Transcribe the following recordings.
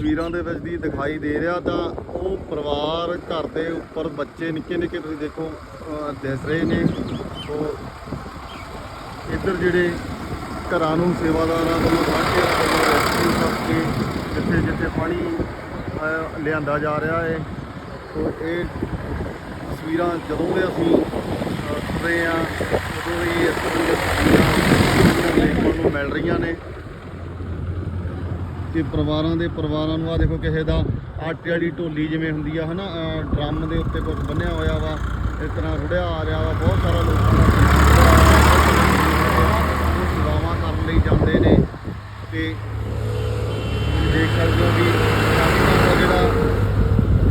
ਤਸਵੀਰਾਂ ਦੇ ਵਿੱਚ ਦੀ ਦਿਖਾਈ ਦੇ ਰਿਹਾ ਤਾਂ ਉਹ ਪਰਿਵਾਰ ਘਰ ਦੇ ਉੱਪਰ ਬੱਚੇ ਨਿੱਕੇ ਨਿੱਕੇ ਤੁਸੀਂ ਦੇਖੋ ਦਿਸ ਰਹੇ ਨੇ। ਸੋ ਇੱਧਰ ਜਿਹੜੇ ਘਰਾਂ ਨੂੰ ਸੇਵਾਦਾਰਾਂ ਵੱਲੋਂ ਸਾਂਝੇ ਰੈਸਕਿਊ ਕਰਕੇ ਜਿੱਥੇ ਜਿੱਥੇ ਪਾਣੀ ਲਿਆਂਦਾ ਜਾ ਰਿਹਾ ਹੈ। ਸੋ ਇਹ ਤਸਵੀਰਾਂ ਜਦੋਂ ਦੇ ਅਸੀਂ ਅਹ, ਸੁਣ ਰਹੇ ਆ ਉਦੋਂ ਹੀ ਇਸ ਤਰ੍ਹਾਂ ਦੀਆਂ ਤਸਵੀਰਾਂ ਦੇਖਣ ਨੂੰ ਮਿਲ ਰਹੀਆਂ ਨੇ। ਕਿ ਪਰਿਵਾਰਾਂ ਦੇ ਪਰਿਵਾਰਾਂ ਨੂੰ ਆ ਦੇਖੋ ਕਿਸੇ ਦਾ ਆਟੇ ਵਾਲੀ ਢੋਲੀ ਜਿਵੇਂ ਹੁੰਦੀ ਆ, ਹਨਾ, ਅਹ, ਡਰਮ ਦੇ ਉੱਤੇ ਕੁਝ ਬੰਨਿਆ ਹੋਇਆ ਵਾ, ਇਸ ਤਰ੍ਹਾਂ ਰੁੜਿਆ ਆ ਰਿਹਾ ਵਾ, ਬਹੁਤ ਸਾਰਾ ਲੋਕਾਂ ਦਾ ਸੇਵਾਵਾਂ ਕਰਨ ਲਈ ਜਾਂਦੇ ਨੇ ਤੇ ਦੇਖ ਸਕਦੇ ਹੋ ਵੀ ਕਾਫੀ ਦਾ ਜਿਹੜਾ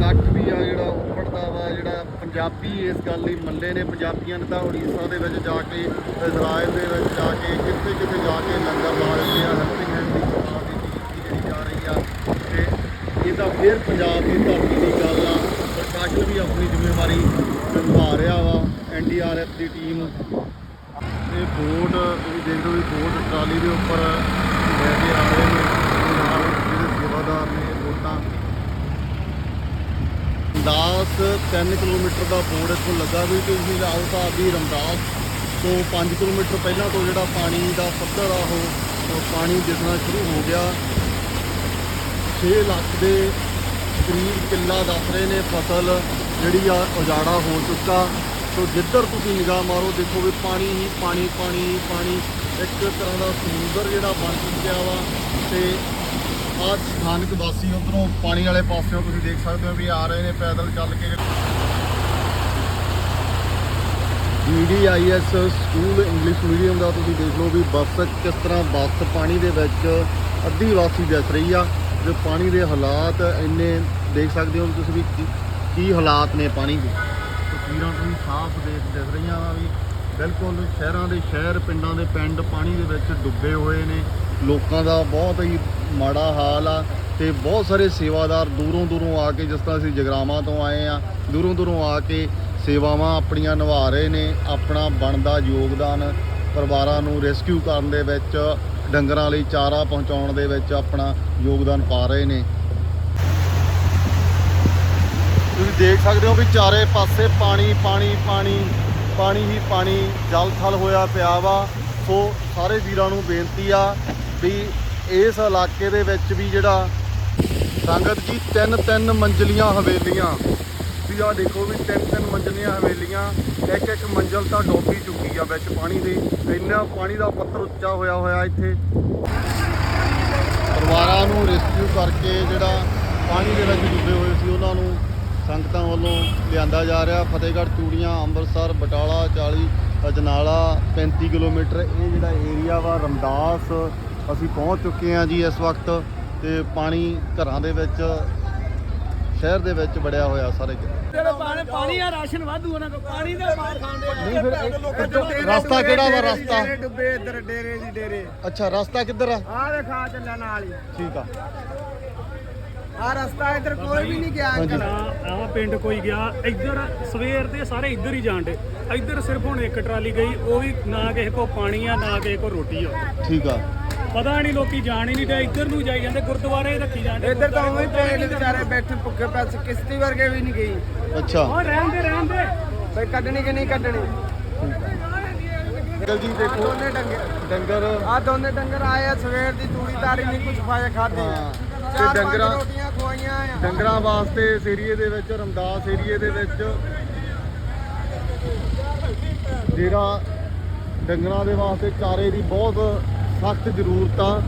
ਕੱਟ ਵੀ ਆ, ਜਿਹੜਾ ਉੱਪੜਦਾ ਵਾ, ਜਿਹੜਾ ਪੰਜਾਬੀ ਇਸ ਗੱਲ ਲਈ ਮੰਨੇ ਨੇ, ਪੰਜਾਬੀਆਂ ਨੇ ਤਾਂ ਉੜੀਸਾ ਦੇ ਵਿੱਚ ਜਾ ਕੇ ਇਜ਼ਰਾਈਲ ਦੇ ਵਿੱਚ ਜਾ ਕੇ ਕਿੱਥੇ ਕਿੱਥੇ ਜਾ ਕੇ ਲੰਗਰ ਲਾ ਦਿੰਦੇ ਆ ਹੈਲਪਿੰਗ ਹੈਂਡ ਦੀ ਸੇਵਾ ਦੀ ਨੀਤੀ ਜਿਹੜੀ ਜਾ ਰਹੀ ਆ ਤਾਂ ਫਿਰ ਪੰਜਾਬ ਦੀ ਧਰਤੀ ਦੀ ਗੱਲ ਆ, ਪ੍ਰਸ਼ਾਸਨ ਵੀ ਆਪਣੀ ਜ਼ਿੰਮੇਵਾਰੀ ਨਿਭਾ ਰਿਹਾ ਵਾ ਐਨਡੀਆਰਐਫ ਦੀ ਟੀਮ। ਇਹ ਬੋਟ, ਤੁਸੀਂ ਦੇਖ ਰਹੇ ਹੋ ਵੀ ਬੋਟ ਟਰਾਲੀ ਦੇ ਉੱਪਰ ਲੈ ਕੇ ਆ ਰਹੇ ਨੇ, ਨਾਲ ਜਿਹੜੇ ਸੇਵਾਦਾਰ ਨੇ ਇਹ ਬੋਟਾਂ। 10 3 ਕਿਲੋਮੀਟਰ ਦਾ ਬੋਰਡ ਇੱਥੋਂ ਲੱਗਾ ਵੀ ਤੁਸੀਂ ਆਓ ਤਾਂ ਵੀ ਰਮਦਾਸ ਤੋਂ 5 ਕਿਲੋਮੀਟਰ ਪਹਿਲਾਂ ਤੋਂ ਜਿਹੜਾ ਪਾਣੀ ਦਾ ਪੱਧਰ ਆ ਉਹ ਉਹ ਪਾਣੀ ਦਿਸਣਾ ਸ਼ੁਰੂ ਹੋ ਗਿਆ। 6 ਲੱਖ ਦੇ ਕਰੀਬ ਕਿੱਲਾ ਦੱਸ ਰਹੇ ਨੇ ਫਸਲ ਜਿਹੜੀ ਆ ਉਜਾੜਾ ਹੋ ਚੁੱਕਾ। ਸੋ ਜਿੱਧਰ ਤੁਸੀਂ ਨਿਗਾਹ ਮਾਰੋ, ਦੇਖੋ ਵੀ ਪਾਣੀ ਹੀ ਪਾਣੀ ਪਾਣੀ ਹੀ ਪਾਣੀ ਇੱਕ ਤਰ੍ਹਾਂ ਦਾ ਸਮੁੰਦਰ ਜਿਹੜਾ ਬਣ ਚੁੱਕਿਆ ਵਾ। ਤੇ ਆਹ ਸਥਾਨਕ ਵਾਸੀ ਉਧਰੋਂ ਪਾਣੀ ਵਾਲੇ ਪਾਸਿਓਂ ਤੁਸੀਂ ਦੇਖ ਸਕਦੇ ਹੋ ਵੀ ਆ ਰਹੇ ਨੇ ਪੈਦਲ ਚੱਲ ਕੇ। ਆਈਐਸ ਸਕੂਲ ਇੰਗਲਿਸ਼ ਮੀਡੀਅਮ ਦਾ ਤੁਸੀਂ ਦੇਖ ਲਓ ਵੀ ਬੱਸ ਕਿਸ ਤਰ੍ਹਾਂ ਬੱਸ ਪਾਣੀ ਦੇ ਵਿੱਚ ਅੱਧੀ ਵਾਸੀ ਦਿਸ ਰਹੀ ਆ। ਜੋ ਪਾਣੀ ਦੇ ਹਾਲਾਤ ਇੰਨੇ ਦੇਖ ਸਕਦੇ ਹੋ ਵੀ ਤੁਸੀਂ ਵੀ ਕੀ- ਕੀ ਹਾਲਾਤ ਨੇ ਪਾਣੀ ਦੇ। ਤਸਵੀਰਾਂ ਤੁਸੀਂ ਸਾਫ਼ ਦੇਖ ਦਿਸ ਰਹੀਆਂ ਵਾ ਵੀ ਬਿਲਕੁਲ ਸ਼ਹਿਰਾਂ ਦੇ ਸ਼ਹਿਰ, ਪਿੰਡਾਂ ਦੇ ਪਿੰਡ ਪਾਣੀ ਦੇ ਵਿੱਚ ਡੁੱਬੇ ਹੋਏ ਨੇ। ਲੋਕਾਂ ਦਾ ਬਹੁਤ ਹੀ ਮਾੜਾ ਹਾਲ ਆ ਤੇ ਬਹੁਤ ਸਾਰੇ ਸੇਵਾਦਾਰ ਦੂਰੋਂ ਦੂਰੋਂ ਆ ਕੇ ਜਿਸ ਤਰ੍ਹਾਂ ਅਸੀਂ ਜਗਰਾਵਾਂ ਤੋਂ ਆਏ ਆ, ਦੂਰੋਂ ਦੂਰੋਂ ਆ ਕੇ ਸੇਵਾਵਾਂ ਆਪਣੀਆਂ ਨਿਭਾ ਰਹੇ ਨੇ, ਆਪਣਾ ਬਣਦਾ ਯੋਗਦਾਨ ਪਰਿਵਾਰਾਂ ਨੂੰ ਰੈਸਕਿਊ ਕਰਨ ਦੇ ਵਿੱਚ, ਡੰਗਰਾਂ ਲਈ ਚਾਰਾ ਪਹੁੰਚਾਉਣ ਦੇ ਵਿੱਚ ਆਪਣਾ ਯੋਗਦਾਨ ਪਾ ਰਹੇ ਨੇ। ਤੁਸੀਂ ਦੇਖ ਸਕਦੇ ਹੋ ਵੀ ਚਾਰੇ ਪਾਸੇ ਪਾਣੀ ਪਾਣੀ ਪਾਣੀ ਪਾਣੀ ਹੀ ਪਾਣੀ ਜਲ ਥਲ ਹੋਇਆ ਪਿਆ ਵਾ। ਸੋ ਸਾਰੇ ਵੀਰਾਂ ਨੂੰ ਬੇਨਤੀ ਆ ਵੀ ਇਸ ਇਲਾਕੇ ਦੇ ਵਿੱਚ ਵੀ ਜਿਹੜਾ ਸੰਗਤ ਜੀ ਤਿੰਨ ਤਿੰਨ ਮੰਜ਼ਲੀਆਂ ਹਵੇਲੀਆਂ ਵੀ ਆ, ਦੇਖੋ ਵੀ ਤਿੰਨ ਤਿੰਨ ਮੰਜ਼ਲੀਆਂ ਹਵੇਲੀਆਂ, ਇੱਕ ਇੱਕ ਮੰਜ਼ਲ ਤਾਂ ਡੋਬੀ ਚੁੱਕੀ ਆ ਵਿੱਚ ਪਾਣੀ ਦੇ ਇੰਨਾ ਪਾਣੀ ਦਾ ਪੱਧਰ ਉੱਚਾ ਹੋਇਆ ਹੋਇਆ ਇੱਥੇ। ਪਰਿਵਾਰਾਂ ਨੂੰ ਰੈਸਕਿਊ ਕਰਕੇ ਜਿਹੜਾ ਪਾਣੀ ਦੇ ਵਿੱਚ ਡੁੱਬੇ ਹੋਏ ਸੀ, ਉਹਨਾਂ ਨੂੰ ਸੰਗਤਾਂ ਵੱਲੋਂ ਲਿਆਂਦਾ ਜਾ ਰਿਹਾ। ਫਤਿਹਗੜ੍ਹ ਚੂੜੀਆਂ ਅੰਮ੍ਰਿਤਸਰ, ਬਟਾਲਾ 40 ਅਜਨਾਲਾ 35 ਕਿਲੋਮੀਟਰ, ਇਹ ਜਿਹੜਾ ਏਰੀਆ ਵਾ, ਰਮਦਾਸ, ਅਸੀਂ ਪਹੁੰਚ ਚੁੱਕੇ ਹਾਂ ਜੀ ਇਸ ਵਕਤ, ਤੇ ਪਾਣੀ ਘਰਾਂ ਦੇ ਵਿੱਚ ਸ਼ਹਿਰ ਦੇ ਵਿੱਚ ਵੜਿਆ ਹੋਇਆ ਸਾਰੇ ਕਿਤੇ। ਜਿਹੜੇ ਪਾਣੀ ਪਾਣੀ ਆ ਰਾਸ਼ਨ ਵਾਧੂ ਉਹਨਾਂ ਕੋਲ ਪਾਣੀ ਦਾ ਮਾਰ ਖਾਂਦੇ ਨਹੀਂ ਫਿਰ ਇਹ- ਰਸਤਾ ਕਿਹੜਾ ਵਾ ਰਸਤਾ? ਡੇਰੇ ਡੁੱਬੇ ਇੱਧਰ ਡੇਰੇ ਦੀ ਡੇਰੇ। ਅੱਛਾ ਰਸਤਾ ਕਿੱਧਰ ਆ? ਆਹ ਦੇ ਖਾ ਚੱਲਿਆ ਨਾਲ ਹੀ। ਠੀਕ ਆ। ਆਹ ਰਸਤਾ ਇੱਧਰ ਕੋਈ ਵੀ ਨਹੀਂ ਗਿਆ ਹਾਂਜੀ। ਅੰਕਲ। ਆ ਪਿੰਡ ਕੋਈ ਗਿਆ। ਇੱਧਰ ਸਵੇਰ ਦੇ ਸਾਰੇ ਇੱਧਰ ਹੀ ਜਾਣਦੇ ਇੱਧਰ ਸਿਰਫ ਹੁਣ ਇੱਕ ਟਰਾਲੀ ਗਈ ਉਹ ਵੀ ਨਾ ਕਿਸੇ ਕੋ ਪਾਣੀ ਆ ਨਾ ਕਿਸੇ ਕੋ ਰੋਟੀ ਆ। ਠੀਕ ਆ। ਪਤਾ ਨਹੀਂ ਲੋਕੀ ਜਾਣ ਹੀ ਨਹੀਂ ਤੇ ਇੱਧਰ ਨੂੰ ਜਾਈ ਜਾਂਦੇ ਗੁਰਦੁਆਰੇ ਰੱਖੀ ਜਾਂਦੇ ਇੱਧਰ ਤਾਂ ਉਵੇਂ ਹੀ ਪਏ ਨੇ ਵਿਚਾਰੇ ਬੈਠੇ ਭੁੱਖੇ ਪੈਸੇ ਕਿਸ਼ਤੀ ਵਰਗੇ ਵੀ ਨਹੀਂ ਗਈ। ਅੱਛਾ। ਉਹ ਰਹਿਣ ਦੇ ਰਹਿਣ ਦੇ ਬਈ ਕੱਢਣੀ ਕਿ ਨਹੀਂ ਕੱਢਣੀ? ਅੰਕਲ ਜੀ ਆਹ ਦੇਖੋ ਦੋਨੇ ਡੰਗਰ। ਡੰਗਰ। ਆ ਦੋਨੇ ਡੰਗਰ ਆਏ ਆ ਸਵੇਰ ਦੀ ਤੂੜੀ ਤਾਰੀ ਨਹੀਂ ਕੁਝ ਪਾਏ ਖਾਦੇ ਹਾਂ। ਤੇ ਚਾਰ ਪੰਜ ਡੰਗਰਾਂ- ਰੋਟੀਆਂ ਖਵਾਈਆਂ ਆ। ਡੰਗਰਾਂ ਵਾਸਤੇ ਇਸ ਏਰੀਏ ਦੇ ਵਿੱਚ ਰਮਦਾਸ ਏਰੀਏ ਦੇ ਵਿੱਚ। ਜਿਹੜਾ ਡੰਗਰਾਂ ਦੇ ਵਾਸਤੇ ਚਾਰੇ ਦੀ ਬਹੁਤ ਸਖਤ ਜ਼ਰੂਰਤ। ਆ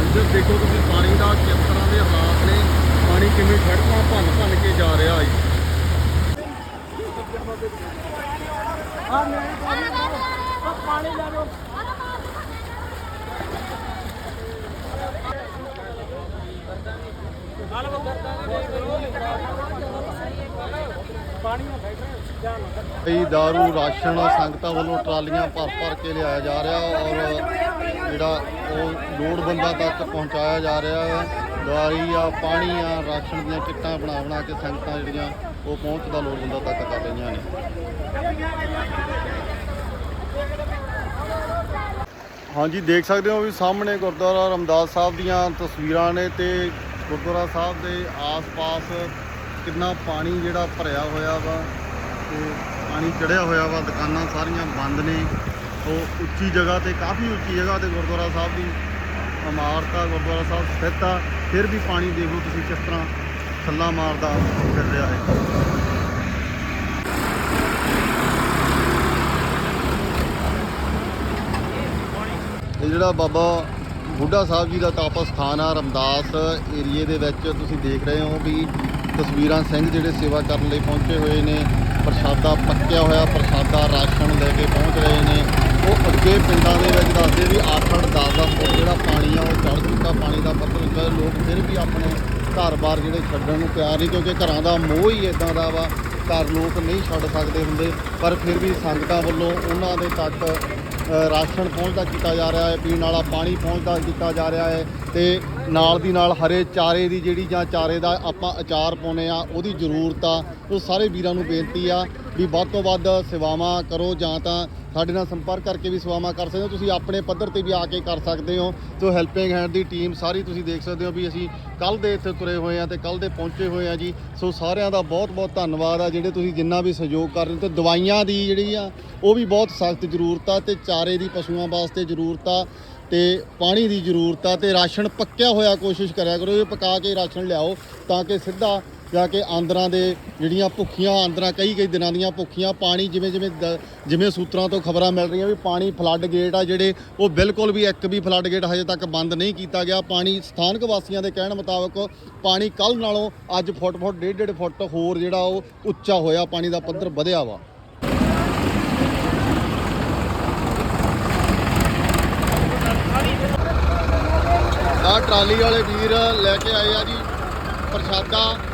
ਅੰਦਰ ਦੇਖੋ ਤੁਸੀਂ ਪਾਣੀ ਦਾ ਕਿਸ ਤਰ੍ਹਾਂ ਦੇ ਹਾਲਾਤ ਨੇ ਪਾਣੀ ਕਿਵੇਂ ਸੜਕਾਂ ਭੰਨ ਭੰਨ ਕੇ ਜਾ ਰਿਹਾ ਹੈ ਪਾਣੀ ਲੈ ਲਓ ਕਈ दारू ਰਾਸ਼ਨ, ਸੰਗਤਾਂ ਵੱਲੋਂ ਟਰਾਲੀਆਂ ਭਰ ਭਰ ਕੇ ਲਿਆਇਆ ਜਾ ਰਿਹਾ ਔਰ ਜਿਹੜਾ ਉਹ ਲੋੜਵੰਦਾਂ ਤੱਕ ਪਹੁੰਚਾਇਆ ਜਾ ਰਿਹਾ ਹੈ। ਦਵਾਈ ਆ ਪਾਣੀ ਆ ਰਾਸ਼ਨ ਦੀਆਂ ਕਿੱਟਾਂ ਬਣਾ ਬਣਾ ਕੇ ਸੰਗਤਾਂ ਜਿਹੜੀਆਂ ਉਹ ਪਹੁੰਚਦਾ ਲੋੜਵੰਦਾਂ ਤੱਕ ਕਰ ਰਹੀਆਂ ਨੇ। ਹਾਂਜੀ, ਦੇਖ ਸਕਦੇ ਹੋ ਵੀ ਸਾਹਮਣੇ ਗੁਰਦੁਆਰਾ ਰਮਦਾਸ ਸਾਹਿਬ ਦੀਆਂ ਤਸਵੀਰਾਂ ਨੇ ਤੇ ਗੁਰਦੁਆਰਾ ਸਾਹਿਬ ਦੇ ਆਸ-ਪਾਸ ਕਿੰਨਾ ਪਾਣੀ ਜਿਹੜਾ ਭਰਿਆ ਹੋਇਆ ਵਾ ਤੇ ਪਾਣੀ ਚੜਿਆ ਹੋਇਆ ਵਾ, ਦੁਕਾਨਾਂ ਸਾਰੀਆਂ ਬੰਦ ਨੇ। ਉਹ ਉੱਚੀ ਜਗ੍ਹਾ ਤੇ, ਕਾਫੀ ਉੱਚੀ ਜਗ੍ਹਾ ਤੇ ਗੁਰਦੁਆਰਾ ਸਾਹਿਬ ਦੀ ਇਮਾਰਤ ਆ, ਗੁਰਦੁਆਰਾ ਸਾਹਿਬ ਸਥਿਤ ਆ। ਫਿਰ ਵੀ ਪਾਣੀ ਦੇਖ ਲਓ ਤੁਸੀਂ ਕਿਸ ਤਰ੍ਹਾਂ ਥੱਲਾ ਮਾਰਦਾ ਫਿਰ ਰਿਹਾ ਹੈ। ਇਹ ਜਿਹੜਾ ਬਾਬਾ ਬੁੱਢਾ ਸਾਹਿਬ ਜੀ ਦਾ ਤਪ ਸਥਾਨ ਆ ਰਮਦਾਸ ਏਰੀਏ ਦੇ ਵਿੱਚ। ਤੁਸੀਂ ਦੇਖ ਰਹੇ ਹੋ ਵੀ ਤਸਵੀਰਾਂ ਸਿੰਘ ਜਿਹੜੇ ਸੇਵਾ ਕਰਨ ਲਈ ਪਹੁੰਚੇ ਹੋਏ ਨੇ। ਪ੍ਰਸ਼ਾਦਾ ਪੱਕਿਆ ਹੋਇਆ, ਪ੍ਰਸ਼ਾਦਾ ਰਾਸ਼ਨ ਲੈ ਕੇ ਪਹੁੰਚ ਰਹੇ ਨੇ। ਉਹ ਅੱਗੇ ਪਿੰਡਾਂ ਦੇ ਵਿੱਚ ਦੱਸਦੇ ਵੀ 8-8 10-10 ਫੁੱਟ ਜਿਹੜਾ ਪਾਣੀ ਆ, ਉਹ ਚੜ ਚੁੱਕਾ ਪਾਣੀ ਦਾ ਪੱਧਰ ਉੱਚਾ ਲੋਕ ਫਿਰ ਵੀ ਆਪਣੇ ਘਰ-ਬਾਰ ਜਿਹੜੇ ਛੱਡਣ ਨੂੰ ਤਿਆਰ ਨਹੀਂ, ਕਿਉਂਕਿ ਘਰਾਂ ਦਾ ਮੋਹ ਹੀ ਇਦਾਂ ਦਾ ਵਾ। ਘਰ ਲੋਕ ਨਹੀਂ ਛੱਡ ਸਕਦੇ ਹੁੰਦੇ, ਪਰ ਫਿਰ ਵੀ ਸੰਗਤਾਂ ਵੱਲੋਂ ਉਹਨਾਂ ਦੇ ਤੱਕ ਰਾਸ਼ਨ ਪਹੁੰਚਦਾ ਕੀਤਾ ਜਾ ਰਿਹਾ ਹੈ, ਪੀਣ ਵਾਲਾ ਪਾਣੀ ਪਹੁੰਚਦਾ ਕੀਤਾ ਜਾ ਰਿਹਾ ਹੈ ਤੇ ਨਾਲ ਦੀ ਨਾਲ ਹਰੇ ਚਾਰੇ ਦੀ ਜਿਹੜੀ ਜਾਂ ਚਾਰੇ ਦਾ ਆਪਾਂ ਅਚਾਰ ਪਾਉਨੇ ਆ ਉਹਦੀ ਜ਼ਰੂਰਤ ਆ। ਉਹ ਸਾਰੇ ਵੀਰਾਂ ਨੂੰ ਬੇਨਤੀ ਆ ਵੀ ਵੱਧ ਤੋਂ ਵੱਧ ਸੇਵਾਵਾਂ ਕਰੋ ਜਾਂ ਤਾਂ ਸਾਡੇ ਨਾਲ ਸੰਪਰਕ ਕਰਕੇ ਵੀ ਸੇਵਾਵਾਂ ਕਰ ਸਕਦੇ ਹੋ। ਤੁਸੀਂ ਆਪਣੇ ਪੱਧਰ ਤੇ ਵੀ ਆ ਕੇ ਕਰ ਸਕਦੇ ਹੋ। ਸੋ ਹੈਲਪਿੰਗ ਹੈਂਡ ਦੀ ਟੀਮ ਸਾਰੀ ਤੁਸੀਂ ਦੇਖ ਸਕਦੇ ਹੋ ਵੀ ਅਸੀਂ ਕੱਲ ਦੇ ਇੱਥੇ ਤੁਰੇ ਹੋਏ ਆ ਤੇ ਕੱਲ ਦੇ ਪਹੁੰਚੇ ਹੋਏ ਆ ਜੀ। ਸੋ ਸਾਰਿਆਂ ਦਾ ਬਹੁਤ ਬਹੁਤ ਧੰਨਵਾਦ ਆ ਜਿਹੜੇ ਤੁਸੀਂ ਜਿੰਨਾ ਵੀ ਸਹਿਯੋਗ ਕਰ ਰਹੇ ਹੋ ਤੇ ਦਵਾਈਆਂ ਦੀ ਜਿਹੜੀ ਆ, ਉਹ ਵੀ ਬਹੁਤ ਸਖਤ ਜ਼ਰੂਰਤ ਆ ਤੇ ਚਾਰੇ ਦੀ ਪਸ਼ੂਆਂ ਵਾਸਤੇ ਜ਼ਰੂਰਤ ਆ ਤੇ ਪਾਣੀ ਦੀ ਜ਼ਰੂਰਤ ਆ ਤੇ ਰਾਸ਼ਨ ਪੱਕਿਆ ਹੋਇਆ ਕੋਸ਼ਿਸ਼ ਕਰਿਆ ਕਰੋ, ਇਹ ਪਕਾ ਕੇ ਰਾਸ਼ਨ ਲਿਆਓ ਤਾਂ ਕਿ ਸਿੱਧਾ ਜਾਂ ਕਿ ਆਂਦਰਾਂ ਦੇ ਜਿਹੜੀਆਂ ਭੁੱਖੀਆਂ ਆਂਦਰਾਂ, ਕਈ ਕਈ ਦਿਨਾਂ ਦੀਆਂ ਭੁੱਖੀਆਂ, ਪਾਣੀ ਜਿਵੇਂ ਜਿਵੇਂ ਦ- ਜਿਵੇਂ ਸੂਤਰਾਂ ਤੋਂ ਖਬਰਾਂ ਮਿਲ ਰਹੀਆਂ ਵੀ ਪਾਣੀ ਫਲੱਡ ਗੇਟ ਆ ਜਿਹੜੇ, ਉਹ ਬਿਲਕੁਲ ਵੀ ਇੱਕ ਵੀ ਫਲੱਡ ਗੇਟ ਹਜੇ ਤੱਕ ਬੰਦ ਨਹੀਂ ਕੀਤਾ ਗਿਆ। ਪਾਣੀ ਸਥਾਨਕ ਵਾਸੀਆਂ ਦੇ ਕਹਿਣ ਮੁਤਾਬਕ ਪਾਣੀ ਕੱਲ ਨਾਲੋਂ ਅੱਜ ਫੁੱਟ ਫੁੱਟ, ਡੇਢ ਡੇਢ ਫੁੱਟ ਹੋਰ ਜਿਹੜਾ ਉਹ ਉੱਚਾ ਹੋਇਆ, ਪਾਣੀ ਦਾ ਪੱਧਰ ਵਧਿਆ ਵਾ। ਆ ਟਰਾਲੀ ਵਾਲੇ ਵੀਰ ਲੈ ਕੇ ਆਏ ਆ ਜੀ, ਪ੍ਰਸ਼ਾਦਾ।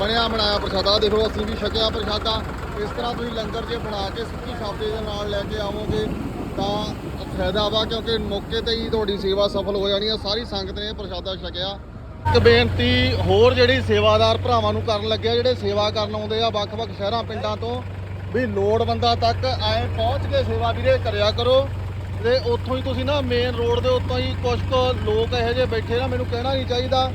ਬਣਿਆ, ਬਣਾਇਆ ਪ੍ਰਸ਼ਾਦਾ। ਦੇਖੋ, ਅਸੀਂ ਵੀ ਛਕਿਆ ਪ੍ਰਸ਼ਾਦਾ। ਇਸ ਤਰ੍ਹਾਂ ਤੁਸੀਂ ਲੰਗਰ ਜੇ ਬਣਾ ਕੇ ਸੁੱਕੀ ਸਾਬਤੇ ਦੇ ਨਾਲ ਲੈ ਕੇ ਆਵੋਗੇ, ਤਾਂ ਫਾਇਦਾ ਵਾ, ਕਿਉਂਕਿ ਮੌਕੇ ਤੇ ਹੀ ਤੁਹਾਡੀ ਸੇਵਾ ਸਫਲ ਹੋ ਜਾਣੀ ਆ। ਸਾਰੀ ਸੰਗਤ ਨੇ ਪ੍ਰਸ਼ਾਦਾ ਛਕਿਆ। ਇੱਕ ਬੇਨਤੀ ਹੋਰ ਜਿਹੜੀ ਸੇਵਾਦਾਰ ਭਰਾਵਾਂ ਨੂੰ ਕਰਨ ਲੱਗਿਆ, ਜਿਹੜੇ ਸੇਵਾ ਕਰਨ ਆਉਂਦੇ ਆ ਵੱਖ-ਵੱਖ ਸ਼ਹਿਰਾਂ, ਪਿੰਡਾਂ ਤੋਂ, ਵੀ ਲੋੜਵੰਦਾਂ ਤੱਕ ਐ ਪਹੁੰਚ ਕੇ ਸੇਵਾ ਵੀਰੇ ਕਰਿਆ ਕਰੋ। ਤੇ ਉੱਥੋਂ ਹੀ ਤੁਸੀਂ ਨਾ ਮੇਨ ਰੋਡ ਦੇ ਉੱਤੋਂ ਹੀ ਕੁਝ ਕੁ ਲੋਕ ਇਹੋ ਜਿਹੇ ਬੈਠੇ ਨਾ, ਮੈਨੂੰ ਕਹਿਣਾ ਨਹੀਂ ਚਾਹੀਦਾ।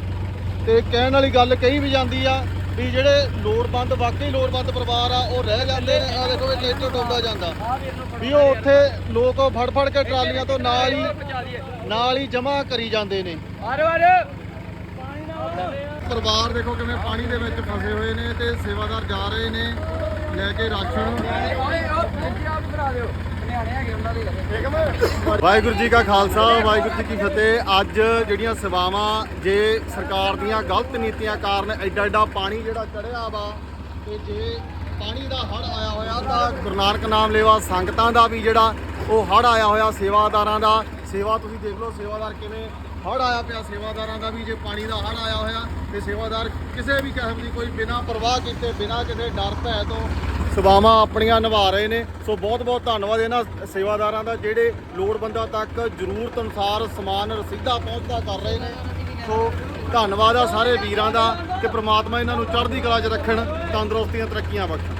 ਤੇ ਕਹਿਣ ਵਾਲੀ ਗੱਲ ਕਹੀ ਵੀ ਜਾਂਦੀ ਆ ਵੀ ਜਿਹੜੇ ਲੋੜਵੰਦ ਵਾਕਈ ਲੋੜਵੰਦ ਪਰਿਵਾਰ ਆ ਉਹ ਰਹਿ ਜਾਂਦੇ ਨੇ ਆ ਦੇਖੋ ਇਹ ਨੇਚੋ ਡੋਬਦਾ ਜਾਂਦਾ। ਵੀ ਉਹ ਉੱਥੇ ਲੋਕ ਫੜ ਫੜ ਕੇ ਟਰਾਲੀਆਂ ਤੋਂ ਨਾਲ ਹੀ ਨਾਲ ਹੀ ਜਮ੍ਹਾਂ ਕਰੀ ਜਾਂਦੇ ਨੇ। ਪਰਿਵਾਰ ਦੇਖੋ ਕਿਵੇਂ ਪਾਣੀ ਦੇ ਵਿੱਚ ਫਸੇ ਹੋਏ ਨੇ ਤੇ ਸੇਵਾਦਾਰ ਜਾ ਰਹੇ ਨੇ ਲੈ ਕੇ ਰਾਸ਼ਨ ਵਾਹਿਗੁਰੂ ਜੀ ਕਾ ਖਾਲਸਾ, ਵਾਹਿਗੁਰੂ ਜੀ ਕੀ ਫਤਿਹ। ਅੱਜ ਜਿਹੜੀਆਂ ਸੇਵਾਵਾਂ, ਜੇ ਸਰਕਾਰ ਦੀਆਂ ਗਲਤ ਨੀਤੀਆਂ ਕਾਰਨ ਐਡਾ ਐਡਾ ਪਾਣੀ ਜਿਹੜਾ ਚੜਿਆ ਵਾ, ਤੇ ਜੇ ਪਾਣੀ ਦਾ ਹੜ ਆਇਆ ਹੋਇਆ, ਤਾਂ ਗੁਰੂ ਨਾਨਕ ਨਾਮ ਲੇਵਾ ਸੰਗਤਾਂ ਦਾ ਵੀ ਜਿਹੜਾ ਉਹ ਹੜ ਆਇਆ ਹੋਇਆ, ਸੇਵਾਦਾਰਾਂ ਦਾ। ਸੇਵਾ ਤੁਸੀਂ ਦੇਖ ਲਓ, ਸੇਵਾਦਾਰ ਕਿਵੇਂ ਹੜ ਆਇਆ ਪਿਆ, ਸੇਵਾਦਾਰਾਂ ਦਾ ਵੀ ਜੇ ਪਾਣੀ ਦਾ ਹੜ ਆਇਆ ਹੋਇਆ ਤੇ ਸੇਵਾਦਾਰ ਕਿਸੇ ਵੀ ਕਿਸਮ ਦੀ ਕੋਈ ਬਿਨਾਂ ਪਰਵਾਹ ਕੀਤੇ, ਬਿਨਾਂ ਕਿਸੇ ਡਰ ਭੈ ਤੋਂ ਸੇਵਾਵਾਂ ਆਪਣੀਆਂ ਨਿਭਾ ਰਹੇ ਨੇ। ਸੋ ਬਹੁਤ ਬਹੁਤ ਧੰਨਵਾਦ ਇਹਨਾਂ ਸੇਵਾਦਾਰਾਂ ਦਾ ਜਿਹੜੇ ਲੋੜਵੰਦਾਂ ਤੱਕ ਜ਼ਰੂਰਤ ਅਨੁਸਾਰ ਸਮਾਨ ਰਸੀਦਾ ਪਹੁੰਚਦਾ ਕਰ ਰਹੇ ਨੇ। ਸੋ ਧੰਨਵਾਦ ਆ ਸਾਰੇ ਵੀਰਾਂ ਦਾ ਕਿ ਪ੍ਰਮਾਤਮਾ ਇਹਨਾਂ ਨੂੰ ਚੜ੍ਹਦੀ ਕਲਾ 'ਚ ਰੱਖਣ, ਤੰਦਰੁਸਤੀਆਂ, ਤਰੱਕੀਆਂ ਬਖਸ਼ਣ।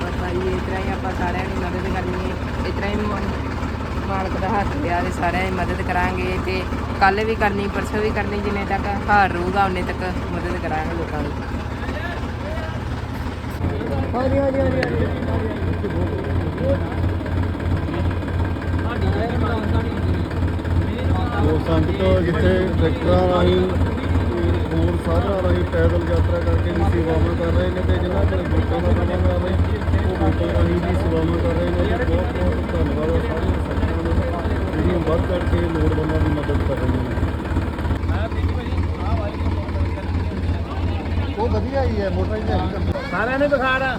ਬਾਬਾ ਜੀ ਇਸ ਤਰ੍ਹਾਂ ਹੀ ਆਪਾਂ ਸਾਰਿਆਂ ਦੀ ਮਦਦ ਕਰਨੀ ਹੈ, ਇਸ ਤਰ੍ਹਾਂ ਹੀ ਮਾਲਕ ਦਾ ਹੱਥ ਲਿਆ ਤੇ ਸਾਰਿਆਂ ਦੀ ਮਦਦ ਕਰਾਂਗੇ ਤੇ ਕੱਲ ਵੀ ਕਰਨੀ ਪਰਸੋਂ ਵੀ ਕਰਨੀ ਜਿੰਨੇ ਤੱਕ ਹਾਰ ਰਹੂਗਾ ਉਨੇ ਤੱਕ ਮਦਦ ਕਰਾਂਗੇ ਲੋਕਾਂ ਦੀ। ਹਾਂਜੀ ਹਾਂਜੀ ਹਾਂਜੀ ਉਹ ਸੰਗਤ ਜਿੱਥੇ ਟਰੈਕਟਰਾਂ ਰਾਹੀਂ ਹੋਰ ਸਾਧਨਾਂ ਰਾਹੀਂ ਪੈਦਲ ਯਾਤਰਾ ਕਰਕੇ ਵੀ ਸੇਵਾਵਾਂ ਕਰ ਰਹੇ ਨੇ ਤੇ ਜਿਨ੍ਹਾਂ ਕੋਲ ਵੋਟਾਂ ਦਾ ਪ੍ਰਬੰਧ ਆ ਰਹੇ ਉਹ ਵੋਟਾਂ ਰਾਹੀਂ ਵੀ ਸੇਵਾਵਾਂ ਕਰ ਰਹੇ ਨੇ ਤੇ ਬਹੁਤ ਬਹੁਤ ਧੰਨਵਾਦ ਆ ਸਾਰੀਆਂ ਸੰਗਤਾਂ ਦਾ ਜਿਹੜੀਆਂ ਵੱਧ ਚੜ੍ਹ ਕੇ ਲੋੜਵੰਦਾਂ ਦੀ ਮਦਦ ਕਰ ਰਹੀਆਂ ਨੇ ਉਹ ਵਧੀਆ ਹੀ ਹੈ ਮੋਟਰ ਹੀ ਹੈ। ਸਾਰਿਆਂ ਨੇ ਬੁਖਾਰ ਆ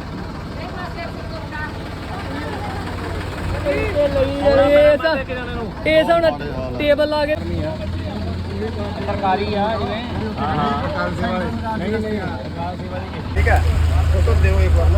ਇਹ ਹੁਣ ਟੇਬਲ ਲਾ ਕੇ ਸਰਕਾਰੀ ਆ ਜਿਵੇਂ। ਹਾਂ ਹਾਂ। ਨਹੀਂ ਨਹੀਂ ਸਰਕਾਰ ਸੇਵਾ ਦੀ ਠੀਕ ਹੈ। ਫੋਟੋ ਦਿਓ ਇੱਕ ਵਾਰ